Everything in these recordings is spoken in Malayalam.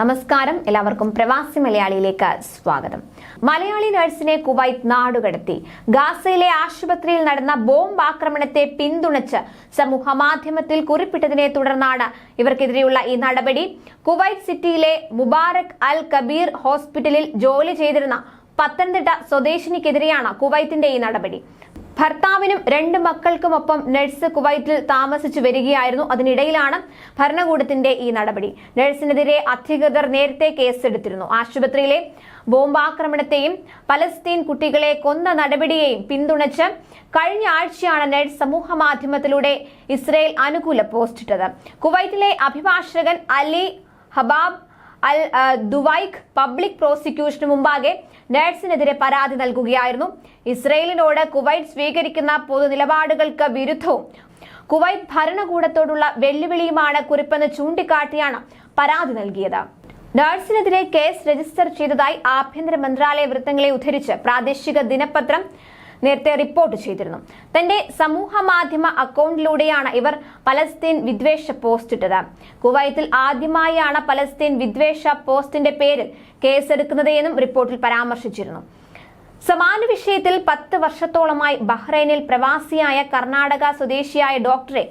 നമസ്കാരം. എല്ലാവർക്കും പ്രവാസി മലയാളിയിലേക്ക് സ്വാഗതം. മലയാളി നഴ്സിനെ കുവൈത്ത് നാടുകടത്തി. ഗാസയിലെ ആശുപത്രിയിൽ നടന്ന ബോംബ് ആക്രമണത്തെ പിന്തുണച്ച് സമൂഹ മാധ്യമത്തിൽ കുറിപ്പിട്ടതിനെ തുടർന്നാണ് ഇവർക്കെതിരെയുള്ള ഈ നടപടി. കുവൈറ്റ് സിറ്റിയിലെ മുബാറക് അൽ കബീർ ഹോസ്പിറ്റലിൽ ജോലി ചെയ്തിരുന്ന പത്തനംതിട്ട സ്വദേശിനിക്കെതിരെയാണ് കുവൈത്തിന്റെ ഈ നടപടി. ഭർത്താവിനും രണ്ട് മക്കൾക്കുമൊപ്പം നഴ്സ് കുവൈറ്റിൽ താമസിച്ചു വരികയായിരുന്നു. അതിനിടയിലാണ് ഭരണകൂടത്തിന്റെ ഈ നടപടി. നഴ്സിനെതിരെ അധികൃതർ നേരത്തെ കേസെടുത്തിരുന്നു. ആശുപത്രിയിലെ ബോംബാക്രമണത്തെയും പലസ്തീൻ കുട്ടികളെ കൊന്ന നടപടിയെയും പിന്തുണച്ച് കഴിഞ്ഞ ആഴ്ചയാണ് നഴ്സ് സമൂഹ മാധ്യമത്തിലൂടെ ഇസ്രയേൽ അനുകൂല പോസ്റ്റിട്ടത്. കുവൈറ്റിലെ അഭിഭാഷകൻ അലി ഹബാബ് അൽ ദുവൈഖ് പബ്ലിക് പ്രോസിക്യൂഷന് മുമ്പാകെ നേഴ്സിനെതിരെ പരാതി നൽകുകയായിരുന്നു. ഇസ്രയേലിനോട് കുവൈറ്റ് സ്വീകരിക്കുന്ന പൊതു നിലപാടുകൾക്ക് വിരുദ്ധവും കുവൈറ്റ് ഭരണകൂടത്തോടുള്ള വെല്ലുവിളിയുമാണ് കുറിപ്പെന്ന് ചൂണ്ടിക്കാട്ടിയാണ് പരാതി നൽകിയത്. നേഴ്സിനെതിരെ കേസ് രജിസ്റ്റർ ചെയ്തതായി ആഭ്യന്തര മന്ത്രാലയ വൃത്തങ്ങളെ ഉദ്ധരിച്ച് പ്രാദേശിക ദിനപത്രം നേരത്തെ റിപ്പോർട്ട് ചെയ്തിരുന്നു. തന്റെ സമൂഹ മാധ്യമ അക്കൗണ്ടിലൂടെയാണ് ഇവർ പലസ്തീൻ വിദ്വേഷ പോസ്റ്റ് ഇട്ടത്. കുവൈത്തിൽ ആദ്യമായാണ് പലസ്തീൻ വിദ്വേഷ പോസ്റ്റിന്റെ പേരിൽ കേസെടുക്കുന്നത് എന്നും റിപ്പോർട്ടിൽ പരാമർശിച്ചിരുന്നു. സമാന വിഷയത്തിൽ പത്ത് വർഷത്തോളമായി ബഹ്റൈനിൽ പ്രവാസിയായ കർണാടക സ്വദേശിയായ ഡോക്ടറെ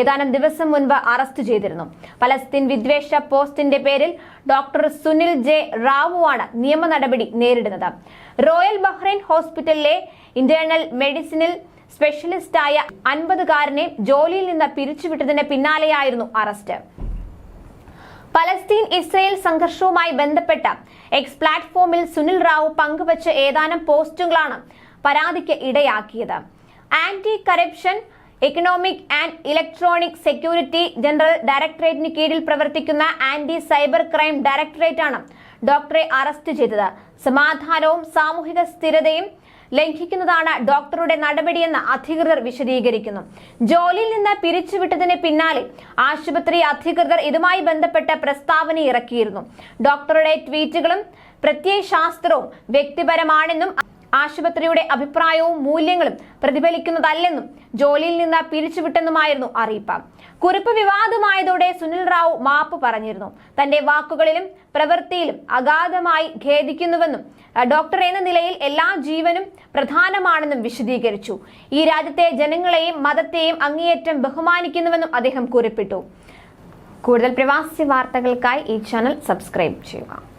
ഏതാനും ദിവസം മുൻപ് അറസ്റ്റ് ചെയ്തിരുന്നു. പലസ്തീൻ വിദ്വേഷ പോസ്റ്റിന്റെ പേരിൽ ഡോക്ടർ സുനിൽ ജെ റാവുവാണ് നിയമ നടപടി നേരിടുന്നത്. റോയൽ ബഹ്റൈൻ ഹോസ്പിറ്റലിലെ ഇന്റേണൽ മെഡിസിനിൽ സ്പെഷ്യലിസ്റ്റായ അൻപതുകാരനെ ജോലിയിൽ നിന്ന് പിരിച്ചുവിട്ടതിന് പിന്നാലെയായിരുന്നു അറസ്റ്റ്. പലസ്തീൻ ഇസ്രയേൽ സംഘർഷവുമായി ബന്ധപ്പെട്ട എക്സ് പ്ലാറ്റ്ഫോമിൽ സുനിൽ റാവു പങ്കുവച്ച ഏതാനും പോസ്റ്റുകളാണ് പരാതിക്ക് ഇടയാക്കിയത്. Anti corruption economic and electronic security general ഡയറക്ടറേറ്റിന് കീഴിൽ പ്രവർത്തിക്കുന്ന ആന്റി സൈബർ ക്രൈം ഡയറക്ടറേറ്റാണ് ഡോക്ടറെ അറസ്റ്റ് ചെയ്തത്. സമാധാനവും സാമൂഹിക സ്ഥിരതയും ലംഘിക്കുന്നതാണ് ഡോക്ടറുടെ നടപടിയെന്ന് അധികൃതർ വിശദീകരിക്കുന്നു. ജോലിയിൽ നിന്ന് പിരിച്ചുവിട്ടതിന് പിന്നാലെ ആശുപത്രി അധികൃതർ ഇതുമായി ബന്ധപ്പെട്ട പ്രസ്താവന ഇറക്കിയിരുന്നു. ഡോക്ടറുടെ ട്വീറ്റുകളും പ്രത്യയശാസ്ത്രവും വ്യക്തിപരമാണെന്നും ആശുപത്രിയുടെ അഭിപ്രായവും മൂല്യങ്ങളും പ്രതിഫലിക്കുന്നതല്ലെന്നും ജോലിയിൽ നിന്ന് പിരിച്ചുവിട്ടെന്നുമായിരുന്നു അറിയിപ്പ്. കുറിപ്പ് വിവാദമായതോടെ സുനിൽ റാവു മാപ്പ് പറഞ്ഞിരുന്നു. തന്റെ വാക്കുകളിലും പ്രവൃത്തിയിലും അഗാധമായി ഖേദിക്കുന്നുവെന്നും ഡോക്ടർ എന്ന നിലയിൽ എല്ലാ ജീവനും പ്രധാനമാണെന്നും വിശദീകരിച്ചു. ഈ രാജ്യത്തെ ജനങ്ങളെയും മതത്തെയും അങ്ങേയറ്റം ബഹുമാനിക്കുന്നുവെന്നും അദ്ദേഹം കുറിപ്പിട്ടു. കൂടുതൽ പ്രവാസി വാർത്തകൾക്കായി ഈ ചാനൽ സബ്സ്ക്രൈബ് ചെയ്യുക.